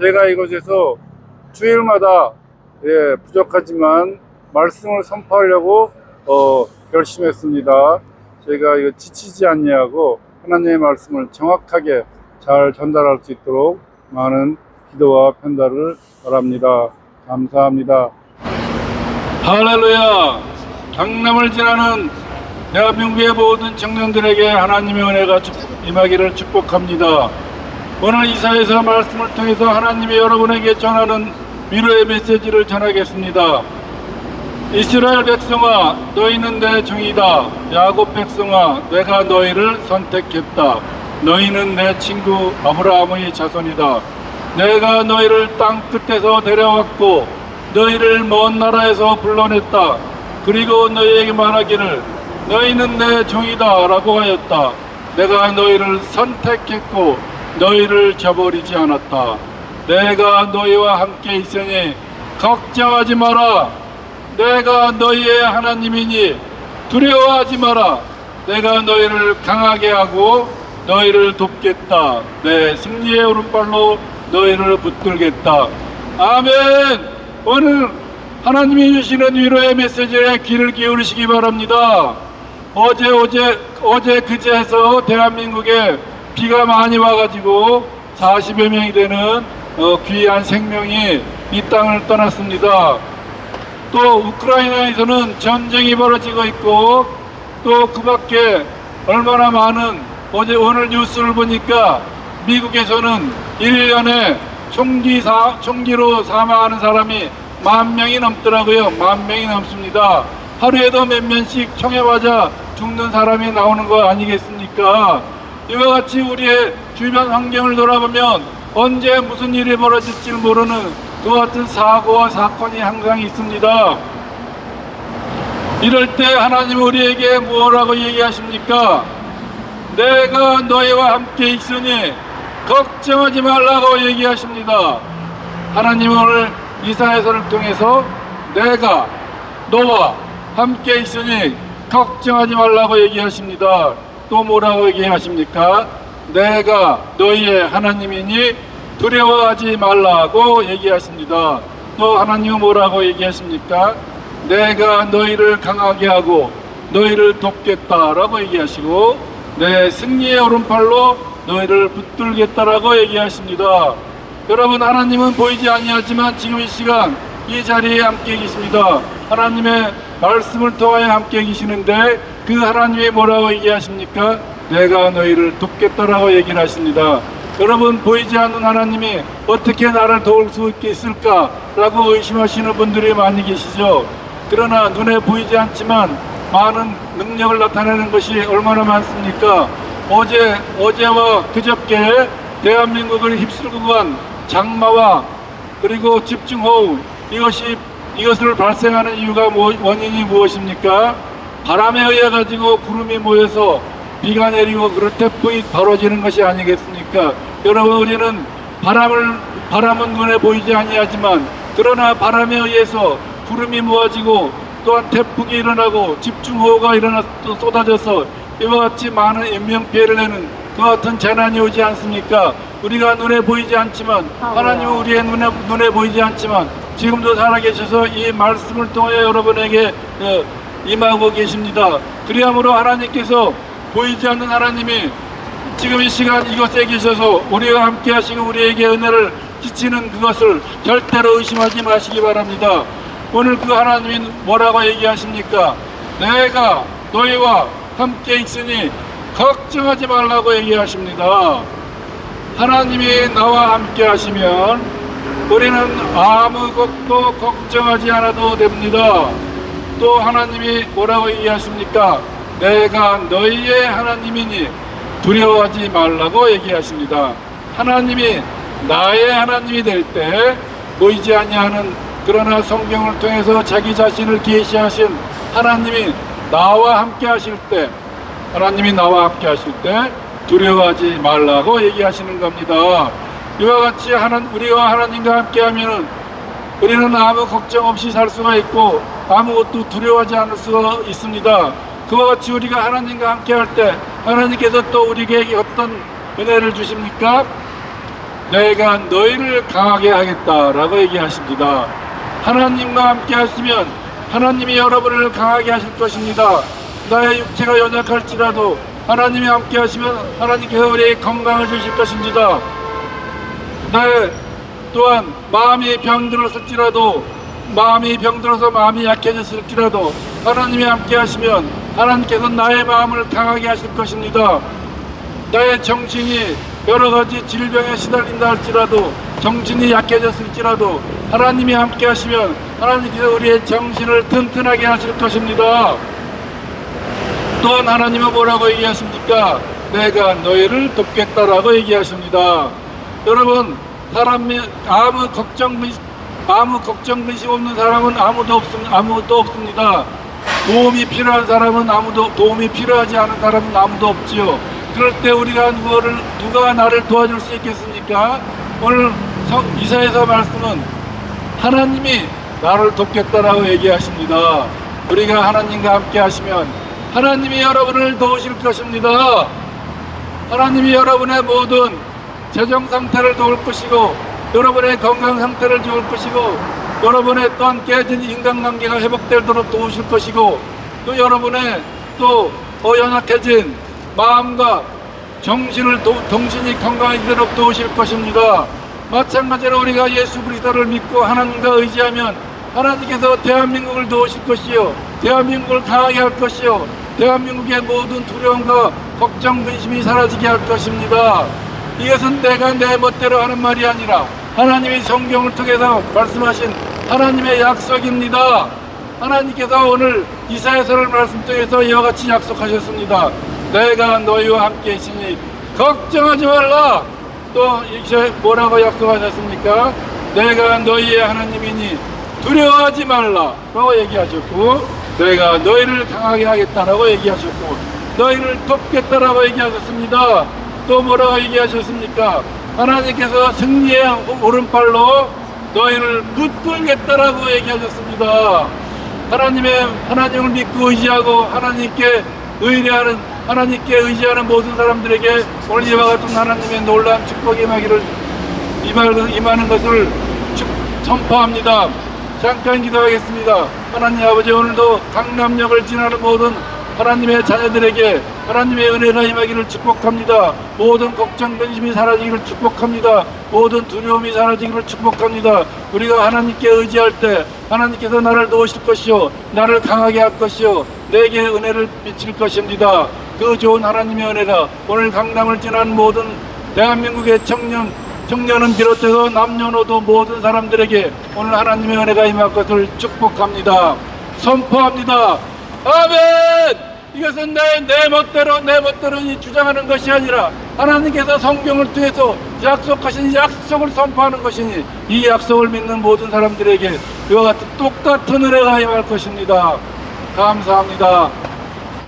제가 이곳에서 주일마다 예, 부족하지만 말씀을 선포하려고 어, 결심했습니다. 제가 이거 지치지 않냐고 하나님의 말씀을 정확하게 잘 전달할 수 있도록 많은 기도와 편달을 바랍니다. 감사합니다. 할렐루야! 강남을 지나는 대한민국의 모든 청년들에게 하나님의 은혜가 축- 임하기를 축복합니다. 오늘 이사에서 말씀을 통해서 하나님이 여러분에게 전하는 위로의 메시지를 전하겠습니다. 이스라엘 백성아 너희는 내 종이다. 야곱 백성아 내가 너희를 선택했다. 너희는 내 친구 아브라함의 자손이다. 내가 너희를 땅 끝에서 데려왔고 너희를 먼 나라에서 불러냈다. 그리고 너희에게 말하기를 너희는 내 종이다 라고 하였다. 내가 너희를 선택했고 너희를 저버리지 않았다 내가 너희와 함께 있으니 걱정하지 마라 내가 너희의 하나님이니 두려워하지 마라. 내가 너희를 강하게 하고 너희를 돕겠다. 내 승리의 오른발로 너희를 붙들겠다. 아멘. 오늘 하나님이 주시는 위로의 메시지에 귀를 기울이시기 바랍니다. 어제 어제 어제 그제해서 대한민국에 비가 많이 와가지고 40여 명이 되는 어, 귀한 생명이 이 땅을 떠났습니다. 또 우크라이나에서는 전쟁이 벌어지고 있고 또 그 밖에 얼마나 많은 어제 오늘 뉴스를 보니까 미국에서는 1년에 총기 사, 총기로 사망하는 사람이 만 명이 넘더라고요. 만 명이 넘습니다. 하루에도 몇 명씩 총에 맞아 죽는 사람이 나오는 거 아니겠습니까? 이와 같이 우리의 주변 환경을 돌아보면 언제 무슨 일이 벌어질지 모르는 그 같은 사고와 사건이 항상 있습니다. 이럴 때 하나님 우리에게 뭐라고 얘기하십니까? 내가 너희와 함께 있으니 걱정하지 말라고 얘기하십니다. 하나님 오늘 이사야서를 통해서 내가 너와 함께 있으니 걱정하지 말라고 얘기하십니다. 또 뭐라고 얘기하십니까? 내가 너희의 하나님이니 두려워하지 말라고 얘기하십니다. 또 하나님은 뭐라고 얘기하십니까? 내가 너희를 강하게 하고 너희를 돕겠다라고 얘기하시고 내 승리의 오른팔로 너희를 붙들겠다라고 얘기하십니다. 여러분 하나님은 보이지 아니하지만 지금 이 시간 이 자리에 함께 계십니다. 하나님의 말씀을 통하여 함께 계시는데 그 하나님이 뭐라고 얘기하십니까? 내가 너희를 돕겠다라고 얘기를 하십니다. 여러분 보이지 않는 하나님이 어떻게 나를 도울 수 있을까라고 의심하시는 분들이 많이 계시죠. 그러나 눈에 보이지 않지만 많은 능력을 나타내는 것이 얼마나 많습니까? 어제 어제와 그저께 대한민국을 휩쓸고 간 장마와 그리고 집중호우 이것이 이것을 발생하는 이유가 뭐, 원인이 무엇입니까? 바람에 의해 가지고 구름이 모여서 비가 내리고 그럴 태풍이 벌어지는 것이 아니겠습니까? 여러분 우리는 바람을 바람은 눈에 보이지 아니하지만 그러나 바람에 의해서 구름이 모아지고 또한 태풍이 일어나고 집중호우가 일어나 또 쏟아져서 이와 같이 많은 인명 피해를 내는 그 같은 재난이 오지 않습니까? 우리가 눈에 보이지 않지만 하나님은 우리의 눈에 눈에 보이지 않지만 지금도 살아계셔서 이 말씀을 통해 여러분에게 어, 임하고 계십니다. 그리함으로 하나님께서 보이지 않는 하나님이 지금 이 시간 이곳에 계셔서 우리와 함께 하시고 우리에게 은혜를 끼치는 그것을 절대로 의심하지 마시기 바랍니다. 오늘 그 하나님이 뭐라고 얘기하십니까? 내가 너희와 함께 있으니 걱정하지 말라고 얘기하십니다. 하나님이 나와 함께 하시면 우리는 아무것도 걱정하지 않아도 됩니다. 또 하나님이 뭐라고 얘기하십니까? 내가 너희의 하나님이니 두려워하지 말라고 얘기하십니다. 하나님이 나의 하나님이 될 때 보이지 아니하는 그러나 성경을 통해서 자기 자신을 계시하신 하나님이 나와 함께 하실 때 하나님이 나와 함께 하실 때 두려워하지 말라고 얘기하시는 겁니다. 이와 같이 하나, 우리와 하나님과 함께 하면은 우리는 아무 걱정 없이 살 수가 있고 아무것도 두려워하지 않을 수가 있습니다. 그와 같이 우리가 하나님과 함께 할 때 하나님께서 또 우리에게 어떤 은혜를 주십니까? 내가 너희를 강하게 하겠다라고 얘기하십니다. 하나님과 함께 하시면 하나님이 여러분을 강하게 하실 것입니다. 나의 육체가 연약할지라도 하나님이 함께 하시면 하나님께서 우리에게 건강을 주실 것입니다. 나의 또한 마음이 병들었을지라도 마음이 병들어서 마음이 약해졌을지라도 하나님이 함께 하시면 하나님께서 나의 마음을 강하게 하실 것입니다. 나의 정신이 여러 가지 질병에 시달린다 할지라도 정신이 약해졌을지라도 하나님이 함께 하시면 하나님께서 우리의 정신을 튼튼하게 하실 것입니다. 또한 하나님은 뭐라고 얘기하십니까? 내가 너희를 돕겠다라고 얘기하십니다. 여러분, 사람이 아무 걱정 아무 걱정 근심 없는 사람은 아무도 없습니다. 아무도 없습니다. 도움이 필요한 사람은 아무도 도움이 필요하지 않은 사람은 아무도 없지요. 그럴 때 우리가 누구를 누가 나를 도와줄 수 있겠습니까? 오늘 성, 이사에서 말씀은 하나님이 나를 돕겠다라고 얘기하십니다. 우리가 하나님과 함께 하시면 하나님이 여러분을 도우실 것입니다. 하나님이 여러분의 모든 재정 상태를 도울 것이고 여러분의 건강 상태를 도울 것이고 여러분의 또한 깨진 인간관계가 회복되도록 도우실 것이고 또 여러분의 또 어연약해진 마음과 정신을 도, 정신이 건강해지도록 도우실 것입니다. 마찬가지로 우리가 예수 그리스도를 믿고 하나님과 의지하면 하나님께서 대한민국을 도우실 것이요 대한민국을 강하게 할 것이요 대한민국의 모든 두려움과 걱정 근심이 사라지게 할 것입니다. 이것은 내가 내 멋대로 하는 말이 아니라 하나님이 성경을 통해서 말씀하신 하나님의 약속입니다. 하나님께서 오늘 이사야서를 말씀 통해서 이와 같이 약속하셨습니다. 내가 너희와 함께 있으니 걱정하지 말라. 또 이제 뭐라고 약속하셨습니까? 내가 너희의 하나님이니 두려워하지 말라라고 얘기하셨고 내가 너희를 강하게 하겠다라고 얘기하셨고 너희를 돕겠다라고 얘기하셨습니다. 또 뭐라고 얘기하셨습니까? 하나님께서 승리의 오른팔로 너희를 붙들겠다라고 얘기하셨습니다. 하나님의 하나님을 믿고 의지하고 하나님께 의뢰하는 하나님께 의지하는 모든 사람들에게 오늘 이와 같은 하나님의 놀라운 축복이 임하기를 임하는, 것을 축- 선포합니다. 잠깐 기도하겠습니다. 하나님 아버지 오늘도 강남역을 지나는 모든 하나님의 자녀들에게 하나님의 은혜가 임하기를 축복합니다. 모든 걱정 근심이 사라지기를 축복합니다. 모든 두려움이 사라지기를 축복합니다. 우리가 하나님께 의지할 때 하나님께서 나를 도우실 것이요 나를 강하게 할 것이요 내게 은혜를 미칠 것입니다. 그 좋은 하나님의 은혜가 오늘 강남을 지나는 모든 대한민국의 청년 청년은 비롯해서 남녀노도 모든 사람들에게 오늘 하나님의 은혜가 임할 것을 축복합니다. 선포합니다. 아멘! 이것은 내, 내 멋대로, 내 멋대로 이 주장하는 것이 아니라 하나님께서 성경을 통해서 약속하신 약속을 선포하는 것이니 이 약속을 믿는 모든 사람들에게 이와 같은 똑같은 은혜가 임할 것입니다. 감사합니다.